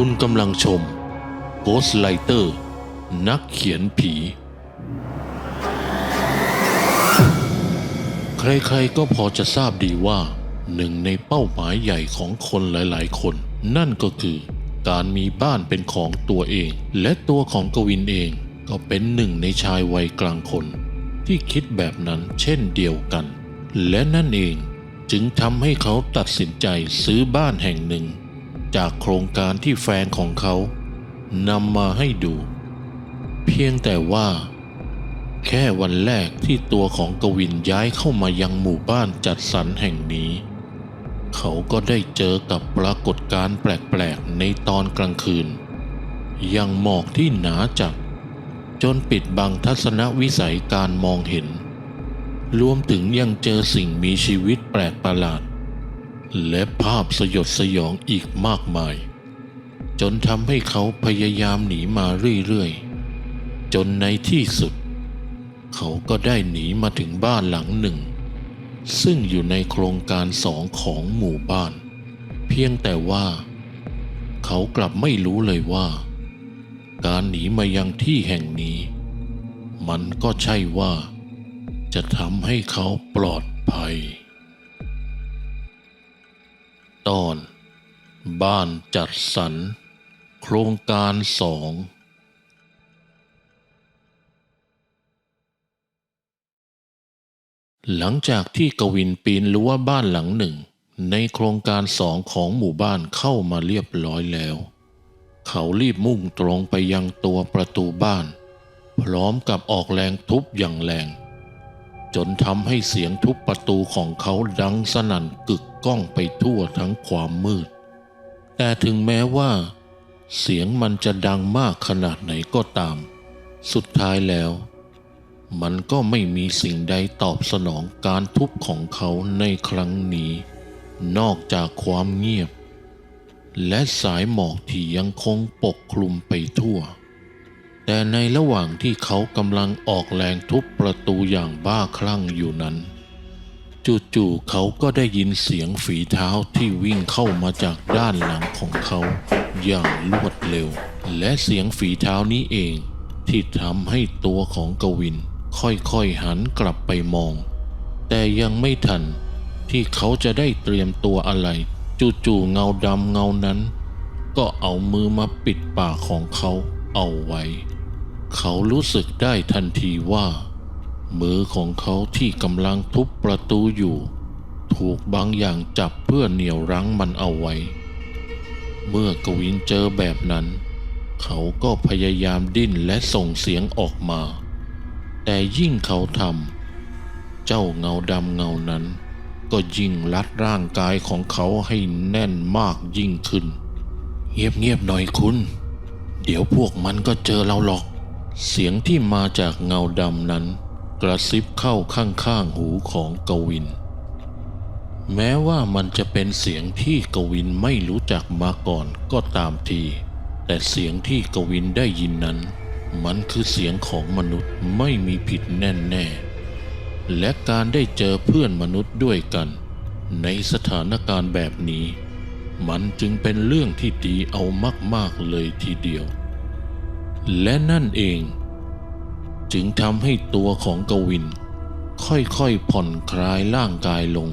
คุณกำลังชม Ghost Writer นักเขียนผี ใครๆก็พอจะทราบดีว่า หนึ่งในเป้าหมายใหญ่ของคนหลายๆ คน นั่นก็คือการมีบ้านเป็นของตัวเอง และตัวของกวินเองก็เป็นหนึ่งในชายวัยกลางคน ที่คิดแบบนั้นเช่นเดียวกัน และนั่นเองจึงทำให้เขาตัดสินใจซื้อบ้านแห่งหนึ่ง จากโครงการที่แฟนของเขานำมาให้ดู เพียงแต่ว่า แค่วันแรกที่ตัวของกวินย้ายเข้ามายังหมู่บ้านจัดสรรแห่งนี้ เขาก็ได้เจอกับปรากฏการณ์แปลกๆในตอนกลางคืน ยังหมอกที่หนาจัดจนปิดบังทัศนวิสัยการมองเห็น รวมถึงยังเจอสิ่งมีชีวิตแปลกประหลาด และภาพสยดสยองอีกมากมาย จนทำให้เขาพยายามหนีมาเรื่อยๆ จนในที่สุด เขาก็ได้หนีมาถึงบ้านหลังหนึ่ง ซึ่งอยู่ในโครงการสองของหมู่บ้าน เพียงแต่ว่า เขากลับไม่รู้เลยว่า การหนีมายังที่แห่งนี้ มันก็ใช่ว่า จะทำให้เขาปลอดภัย ตอน บ้านจัดสรร โครงการสองหลังจากที่กวินปีนรั้วบ้านหลังหนึ่ง ในโครงการสองของหมู่บ้านเข้ามาเรียบร้อยแล้ว เขารีบมุ่งตรงไปยังตัวประตูบ้าน พร้อมกับออกแรงทุบอย่างแรง จนทำให้เสียงทุบประตูของเขาดังสนั่นกึกก้องไปทั่วทั้งความมืด แต่ถึงแม้ว่า เสียงมันจะดังมากขนาดไหนก็ตาม สุดท้ายแล้ว มันก็ไม่มีสิ่งใดตอบสนองการทุบของเขาในครั้งนี้ นอกจากความเงียบ และสายหมอกที่ยังคงปกคลุมไปทั่ว แต่ในระหว่างที่เขากำลังออกแรงทุบประตูอย่างบ้าคลั่งอยู่นั้น จู่ๆเขาก็ได้ยินเสียงฝีเท้าที่วิ่งเข้ามาจากด้านหลังของเขาอย่างรวดเร็ว และเสียงฝีเท้านี้เอง ที่ทำให้ตัวของกวิน ค่อยๆหันกลับไปมอง แต่ยังไม่ทันที่เขาจะได้เตรียมตัวอะไร จู่ๆเงาดำเงานั้น ก็เอามือมาปิดปากของเขาเอาไว้ เขารู้สึกได้ทันทีว่า มือของเขาที่กำลังทุบประตูอยู่ ถูกบางอย่างจับเพื่อเหนี่ยวรั้งมันเอาไว้ เมื่อกวินเจอแบบนั้น เขาก็พยายามดิ้นและส่งเสียงออกมา แต่ยิ่งเขาทำเจ้าเงาดำเงานั้น ก็ยิ่งรัดร่างกายของเขาให้แน่นมากยิ่งขึ้น เงียบๆหน่อยคุณเดี๋ยวพวกมันก็เจอเราหรอก เสียงที่มาจากเงาดำนั้น กระซิบเข้าข้างๆหูของกวิน แม้ว่ามันจะเป็นเสียงที่กวินไม่รู้จักมาก่อนก็ตามที แต่เสียงที่กวินได้ยินนั้น มันคือเสียงของมนุษย์ไม่มีผิดแน่แน่ๆและการได้เจอเพื่อนมนุษย์ด้วยกัน ในสถานการณ์แบบนี้ มันจึงเป็นเรื่องที่ดีเอามากๆเลยทีเดียว และนั่นเอง จึงทำให้ตัวของกวิน ค่อยๆผ่อนคลายร่างกายลง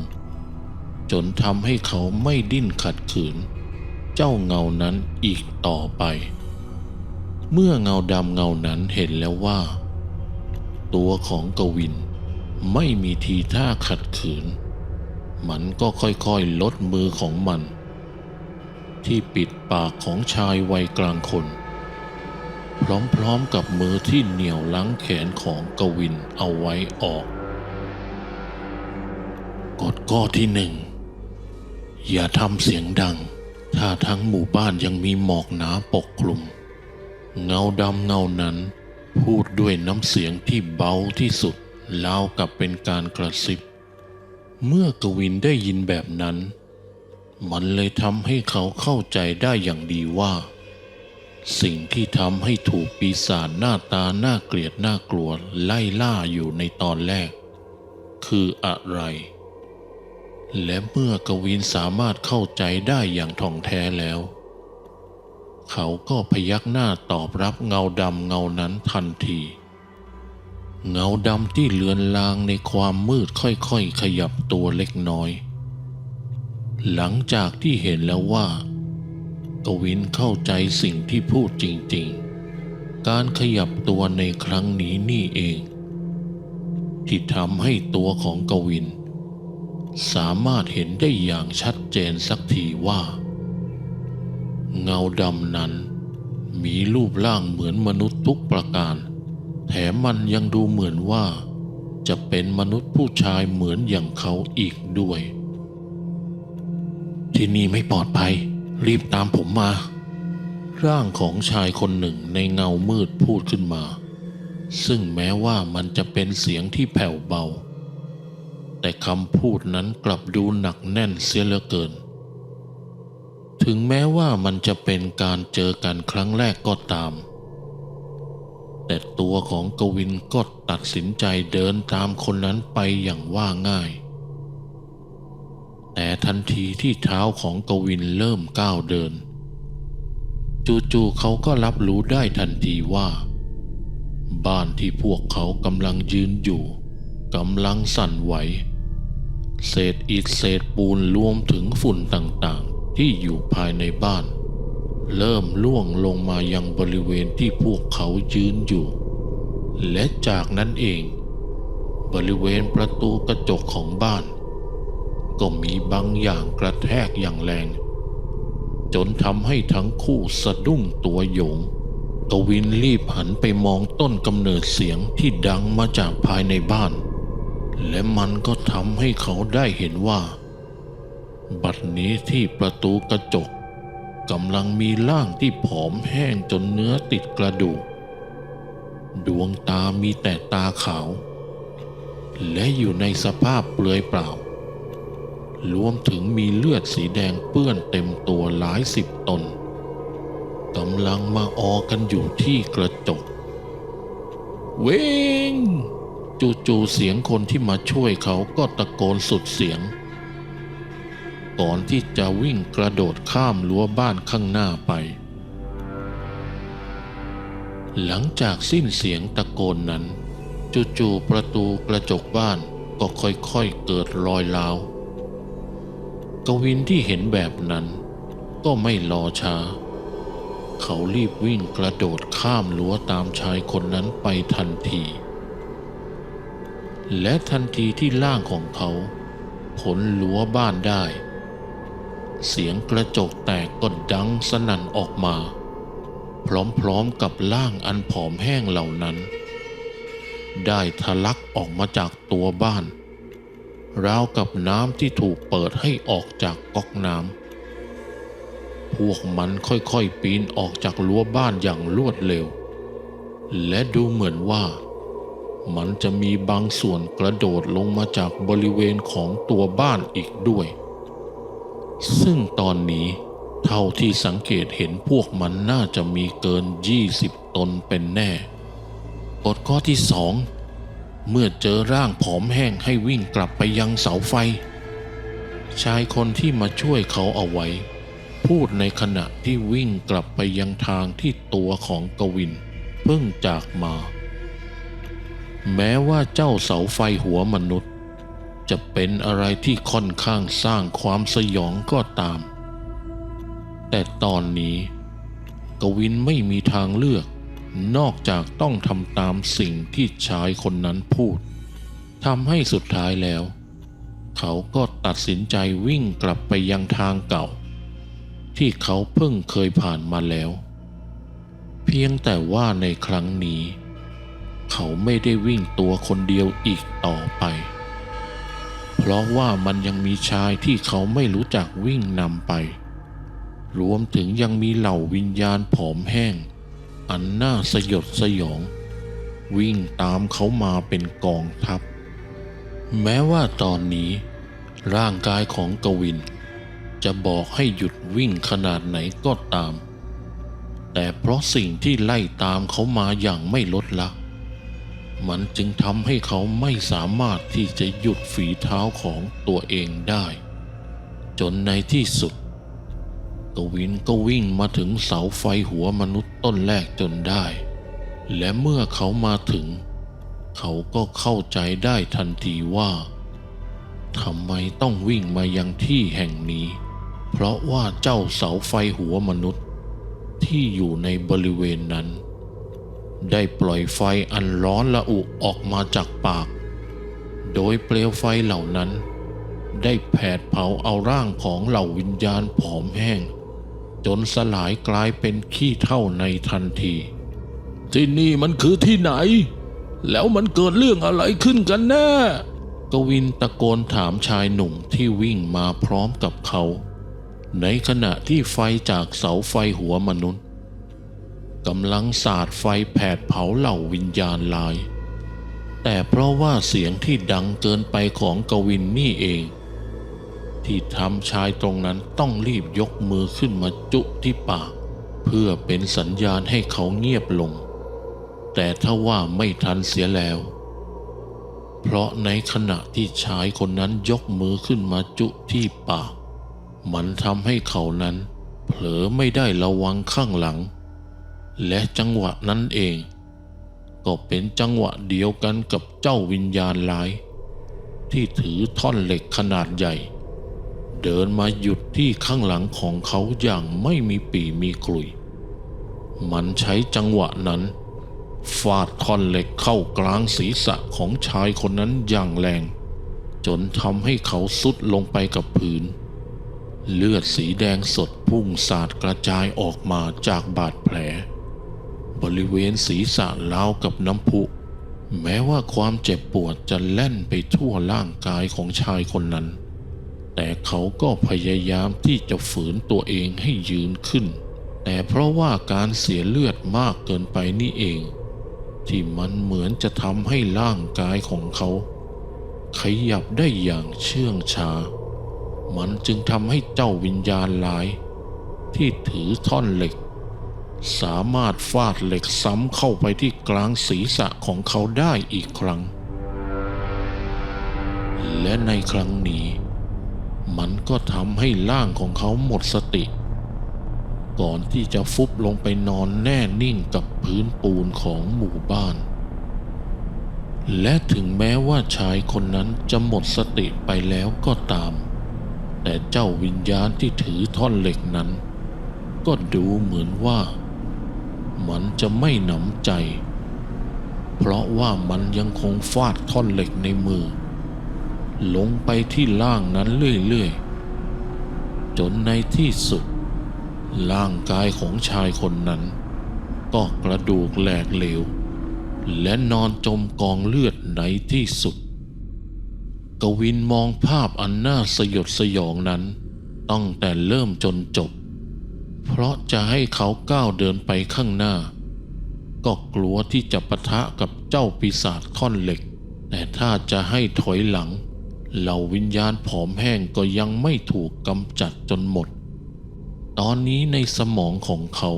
จนทำให้เขาไม่ดิ้นขัดขืน เจ้าเงานั้นอีกต่อไป เมื่อเงาดำเงานั้นเห็นแล้วว่า ตัวของกวินไม่มีทีท่าขัดขืน มันก็ค่อยๆลดมือของมัน ที่ปิดปากของชายวัยกลางคน พร้อมๆกับมือที่เหนี่ยวลังแขนของกวินเอาไว้ออก กฎข้อที่หนึ่ง อย่าทำเสียงดัง ถ้าทั้งหมู่บ้านยังมีหมอกหนาปกคลุม เงาดำเงานั้น พูดด้วยน้ำเสียงที่เบาที่สุดราวกับเป็นการกระซิบ เมื่อกวินได้ยินแบบนั้น มันเลยทำให้เขาเข้าใจได้อย่างดีว่า สิ่งที่ทำให้ถูกปีศาจหน้าตาน่าเกลียดน่ากลัวไล่ล่าอยู่ในตอนแรก คืออะไร และเมื่อกวินสามารถเข้าใจได้อย่างท่องแท้แล้ว เขาก็พยักหน้าตอบรับเงาดำเงานั้นทันที เงาดำที่เลือนลางในความมืดค่อยๆ ขยับตัวเล็กน้อย หลังจากที่เห็นแล้วว่า กวินเข้าใจสิ่งที่พูดจริงๆ การขยับตัวในครั้งนี้นี่เอง ที่ทำให้ตัวของกวิน สามารถเห็นได้อย่างชัดเจนสักทีว่า เงาดำนั้น มีรูปร่างเหมือนมนุษย์ทุกประการ แถมมันยังดูเหมือนว่า จะเป็นมนุษย์ผู้ชายเหมือนอย่างเขาอีกด้วย ที่นี่ไม่ปลอดภัย รีบตามผมมา ร่างของชายคนหนึ่งในเงามืดพูดขึ้นมา ซึ่งแม้ว่ามันจะเป็นเสียงที่แผ่วเบา แต่คำพูดนั้นกลับดูหนักแน่นเสียเหลือเกิน ถึงแม้ว่ามันจะเป็นการเจอกันครั้งแรกก็ตาม แต่ตัวของกวินก็ตัดสินใจเดินตามคนนั้นไปอย่างว่าง่าย แต่ทันทีที่เท้าของกวินเริ่มก้าวเดิน จู่ๆเขาก็รับรู้ได้ทันทีว่า บ้านที่พวกเขากำลังยืนอยู่กำลังสั่นไหว เศษอิฐเศษปูนรวมถึงฝุ่นต่างๆ ที่อยู่ภายในบ้าน เริ่มล่วงลงมายังบริเวณที่พวกเขายืนอยู่ และจากนั้นเอง บริเวณประตูกระจกของบ้าน ก็มีบางอย่างกระแทกอย่างแรง จนทำให้ทั้งคู่สะดุ้งตัวโยง กวินรีบหันไปมองต้นกำเนิดเสียงที่ดังมาจากภายในบ้าน และมันก็ทำให้เขาได้เห็นว่า บัดนี้ที่ประตูกระจกกำลังมีร่างที่ผอมแห้งจนเนื้อติดกระดูก ดวงตามีแต่ตาขาว และอยู่ในสภาพเปลือยเปล่า รวมถึงมีเลือดสีแดงเปื้อนเต็มตัวหลายสิบตนกำลังมาออกันอยู่ที่กระจก เวงจู่ๆเสียงคนที่มาช่วยเขาก็ตะโกนสุดเสียง ก่อนที่จะวิ่งกระโดดข้ามรั้วบ้านข้างหน้าไป หลังจากสิ้นเสียงตะโกนนั้น จู่ๆประตูกระจกบ้านก็ค่อยๆเกิดรอยร้าว กวินที่เห็นแบบนั้น ก็ไม่รอช้า เขารีบวิ่งกระโดดข้ามรั้วตามชายคนนั้นไปทันที และทันทีที่ร่างของเขาพ้นรั้วบ้านได้ เสียงกระจกแตกก็ดังสนั่นออกมา พร้อมๆกับร่างอันผอมแห้งเหล่านั้น ได้ทะลักออกมาจากตัวบ้าน ราวกับน้ำที่ถูกเปิดให้ออกจากก๊อกน้ำ พวกมันค่อยๆปีนออกจากรั้วบ้านอย่างรวดเร็ว และดูเหมือนว่า มันจะมีบางส่วนกระโดดลงมาจากบริเวณของตัวบ้านอีกด้วย ซึ่งตอนนี้เท่าที่สังเกตเห็นพวกมันน่าจะมีเกิน 20 ตนเป็นแน่กฎข้อที่สอง เมื่อเจอร่างผอมแห้งให้วิ่งกลับไปยังเสาไฟ ชายคนที่มาช่วยเขาเอาไว้ พูดในขณะที่วิ่งกลับไปยังทางที่ตัวของกวิน เพิ่งจากมา แม้ว่าเจ้าเสาไฟหัวมนุษย์ จะเป็นอะไรที่ค่อนข้างสร้างความสยองก็ตาม แต่ตอนนี้ กวินไม่มีทางเลือก นอกจากต้องทำตามสิ่งที่ชายคนนั้นพูดทำให้สุดท้ายแล้ว เขาก็ตัดสินใจวิ่งกลับไปยังทางเก่า ที่เขาเพิ่งเคยผ่านมาแล้ว เพียงแต่ว่าในครั้งนี้ เขาไม่ได้วิ่งตัวคนเดียวอีกต่อไป เพราะว่ามันยังมีชายที่เขาไม่รู้จักวิ่งนำไป รวมถึงยังมีเหล่าวิญญาณผอมแห้ง อันน่าสยดสยอง วิ่งตามเขามาเป็นกองทัพ แม้ว่าตอนนี้ ร่างกายของกวิน จะบอกให้หยุดวิ่งขนาดไหนก็ตาม แต่เพราะสิ่งที่ไล่ตามเขามาอย่างไม่ลดละมันจึงทำให้เขาไม่สามารถที่จะหยุดฝีเท้าของตัวเองได้ จนในที่สุด กวินก็วิ่งมาถึงเสาไฟหัวมนุษย์ต้นแรกจนได้ และเมื่อเขามาถึง เขาก็เข้าใจได้ทันทีว่าทำไมต้องวิ่งมายังที่แห่งนี้ เพราะว่าเจ้าเสาไฟหัวมนุษย์ ที่อยู่ในบริเวณนั้น ได้ปล่อยไฟอันร้อนระอุออกมาจากปาก โดยเปลวไฟเหล่านั้น ได้แผดเผาเอาร่างของเหล่าวิญญาณผอมแห้ง จนสลายกลายเป็นขี้เท่าในทันที ที่นี่มันคือที่ไหน แล้วมันเกิดเรื่องอะไรขึ้นกันแน่กวินตะโกนถามชายหนุ่มที่วิ่งมาพร้อมกับเขา ในขณะที่ไฟจากเสาไฟหัวมนุษย์กำลังสาดไฟแผดเผาเหล่าวิญญาณลาย แต่เพราะว่าเสียงที่ดังเกินไปของกวินนี่เอง ที่ทำชายตรงนั้นต้องรีบยกมือขึ้นมาจุที่ปาก เพื่อเป็นสัญญาณให้เขาเงียบลง แต่ถ้าว่าไม่ทันเสียแล้ว เพราะในขณะที่ชายคนนั้นยกมือขึ้นมาจุที่ปาก มันทำให้เขานั้น เผลอไม่ได้ระวังข้างหลัง และจังหวะนั้นเอง ก็เป็นจังหวะเดียวกันกับเจ้าวิญญาณร้าย ที่ถือท่อนเหล็กขนาดใหญ่ เดินมาหยุดที่ข้างหลังของเขาอย่างไม่มีปีมีกลุย มันใช้จังหวะนั้น ฟาดท่อนเหล็กเข้ากลางศีรษะของชายคนนั้นอย่างแรง จนทำให้เขาสุดลงไปกับพื้น เลือดสีแดงสดพุ่งสาดกระจายออกมาจากบาดแผล บริเวณศีรษะรากับน้ำพุแม้ว่าความเจ็บปวดจะแล่นไปทั่วร่างกายของชายคนนั้น แต่เขาก็พยายามที่จะฝืนตัวเองให้ยืนขึ้น แต่เพราะว่าการเสียเลือดมากเกินไปนี่เอง ที่มันเหมือนจะทำให้ร่างกายของเขา ขยับได้อย่างเชื่องช้า มันจึงทำให้เจ้าวิญญาณร้าย ที่ถือท่อนเหล็ก สามารถฟาดเหล็กซ้ำเข้าไปที่กลางศีรษะของเขาได้อีกครั้ง และในครั้งนี้ มันก็ทำให้ร่างของเขาหมดสติ ก่อนที่จะฟุบลงไปนอนแน่นิ่งกับพื้นปูนของหมู่บ้าน และถึงแม้ว่าชายคนนั้นจะหมดสติไปแล้วก็ตาม แต่เจ้าวิญญาณที่ถือท่อนเหล็กนั้น ก็ดูเหมือนว่า มันจะไม่หนำใจ เพราะว่ามันยังคงฟาดท่อนเหล็กในมือ ลงไปที่ล่างนั้นเรื่อยๆ จนในที่สุด ร่างกายของชายคนนั้น ก็กระดูกแหลกเหลว และนอนจมกองเลือดในที่สุด กวินมองภาพอันน่าสยดสยองนั้น ตั้งแต่เริ่มจนจบ เพราะจะให้เขาก้าวเดินไปข้างหน้า ก็กลัวที่จะปะทะกับเจ้าปีศาจท่อนเหล็ก แต่ถ้าจะให้ถอยหลัง เหล่าวิญญาณผอมแห้งก็ยังไม่ถูกกำจัดจนหมด ตอนนี้ในสมองของเขา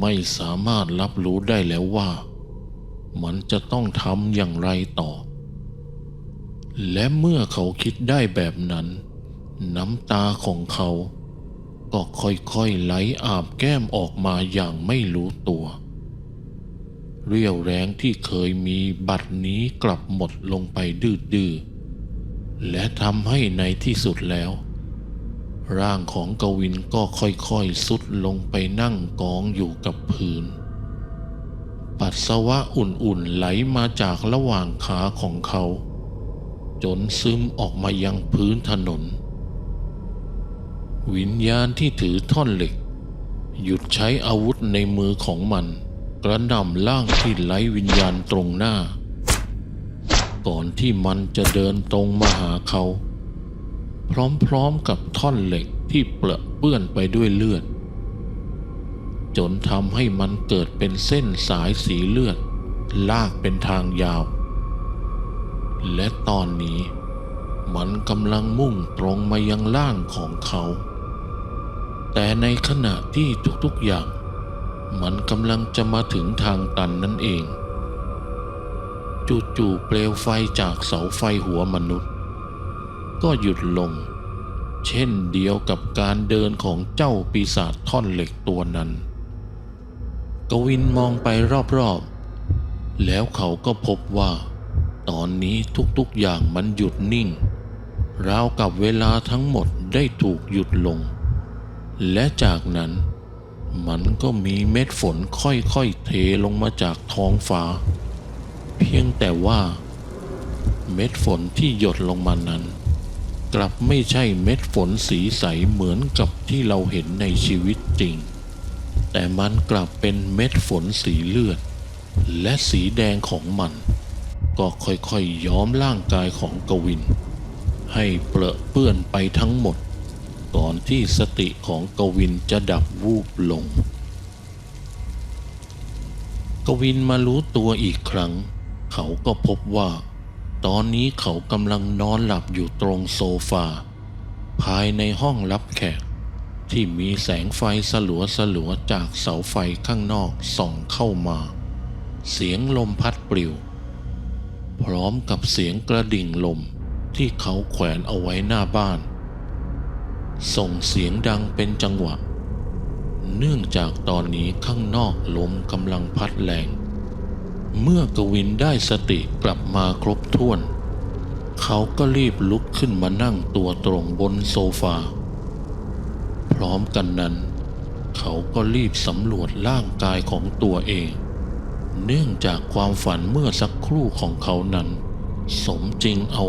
ไม่สามารถรับรู้ได้แล้วว่า มันจะต้องทำอย่างไรต่อ และเมื่อเขาคิดได้แบบนั้น น้ำตาของเขา ก็ค่อยๆไหลอาบแก้มออกมาอย่างไม่รู้ตัว เรี่ยวแรงที่เคยมีบัดนี้กลับหมดลงไปดื้อๆ และทำให้ในที่สุดแล้ว ร่างของกวินก็ค่อยๆสุดลงไปนั่งกองอยู่กับพื้น ปัสสาวะอุ่นๆไหลมาจากระหว่างขาของเขา จนซึมออกมายังพื้นถนน วิญญาณที่ถือท่อนเหล็ก หยุดใช้อาวุธในมือของมัน กระหน่ำล่างที่ไร้วิญญาณตรงหน้า ก่อนที่มันจะเดินตรงมาหาเขา พร้อมๆกับท่อนเหล็กที่เปรอะเปื้อนไปด้วยเลือด จนทำให้มันเกิดเป็นเส้นสายสีเลือด ลากเป็นทางยาว และตอนนี้มันกำลังมุ่งตรงมายังล่างของเขา แต่ในขณะที่ทุกๆอย่าง มันกำลังจะมาถึงทางตันนั่นเอง จู่ๆเปลวไฟจากเสาไฟหัวมนุษย์ ก็หยุดลง เช่นเดียวกับการเดินของเจ้าปีศาจท่อนเหล็กตัวนั้น กวินมองไปรอบๆ แล้วเขาก็พบว่า ตอนนี้ทุกๆอย่างมันหยุดนิ่ง ราวกับเวลาทั้งหมดได้ถูกหยุดลง และจากนั้นมันก็มีเม็ดฝนค่อยๆเทลงมาจากท้องฟ้า เพียงแต่ว่า เม็ดฝนที่หยดลงมานั้น กลับไม่ใช่เม็ดฝนสีใสเหมือนกับที่เราเห็นในชีวิตจริง แต่มันกลับเป็นเม็ดฝนสีเลือด และสีแดงของมัน ก็ค่อยๆย้อมร่างกายของกวิน ให้เปรอะเปื้อนไปทั้งหมด ก่อนที่สติของกวินจะดับวูบลงกวินมารู้ตัวอีกครั้ง เขาก็พบว่า ตอนนี้เขากำลังนอนหลับอยู่ตรงโซฟา ภายในห้องรับแขก ที่มีแสงไฟสลัวสลัวจากเสาไฟข้างนอกส่องเข้ามา เสียงลมพัดปลิว พร้อมกับเสียงกระดิ่งลมที่เขาแขวนเอาไว้หน้าบ้าน ส่งเสียงดังเป็นจังหวะ เนื่องจากตอนนี้ข้างนอกลมกำลังพัดแรง เมื่อกวินได้สติกลับมาครบถ้วน เขาก็รีบลุกขึ้นมานั่งตัวตรงบนโซฟา พร้อมกันนั้น เขาก็รีบสำรวจร่างกายของตัวเอง เนื่องจากความฝันเมื่อสักครู่ของเขานั้น สมจริงเอา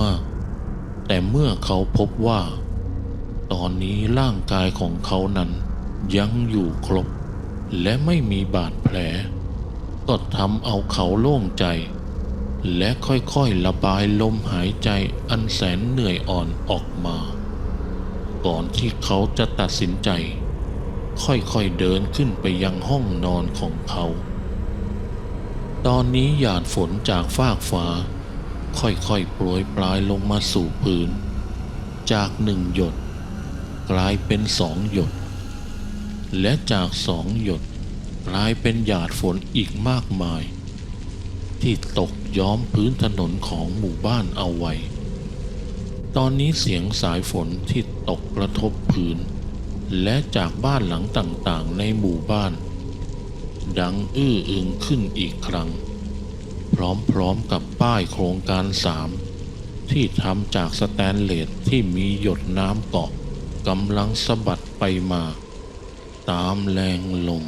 มากๆ แต่เมื่อเขาพบว่า ตอนนี้ร่างกายของเขานั้นยังอยู่ครบ และไม่มีบาดแผล ก็ทำเอาเขาโล่งใจ และค่อยๆระบายลมหายใจอันแสนเหนื่อยอ่อนออกมา ก่อนที่เขาจะตัดสินใจ ค่อยๆเดินขึ้นไปยังห้องนอนของเขา ตอนนี้หยาดฝนจากฟากฟ้า ค่อยๆโปรยปลายลงมาสู่พื้น จากหนึ่งหยด กลายเป็นสองหยด และจากสองหยด กลายเป็นหยาดฝนอีกมากมาย ที่ตกย้อมพื้นถนนของหมู่บ้านเอาไว้ ตอนนี้เสียงสายฝนที่ตกกระทบพื้น และจากบ้านหลังต่างๆในหมู่บ้าน ดังอื้ออึงขึ้นอีกครั้ง พร้อมๆกับป้ายโครงการสามที่ทำจากสแตนเลสที่มีหยดน้ำเกาะกำลังสะบัดไปมา ตามแรงลม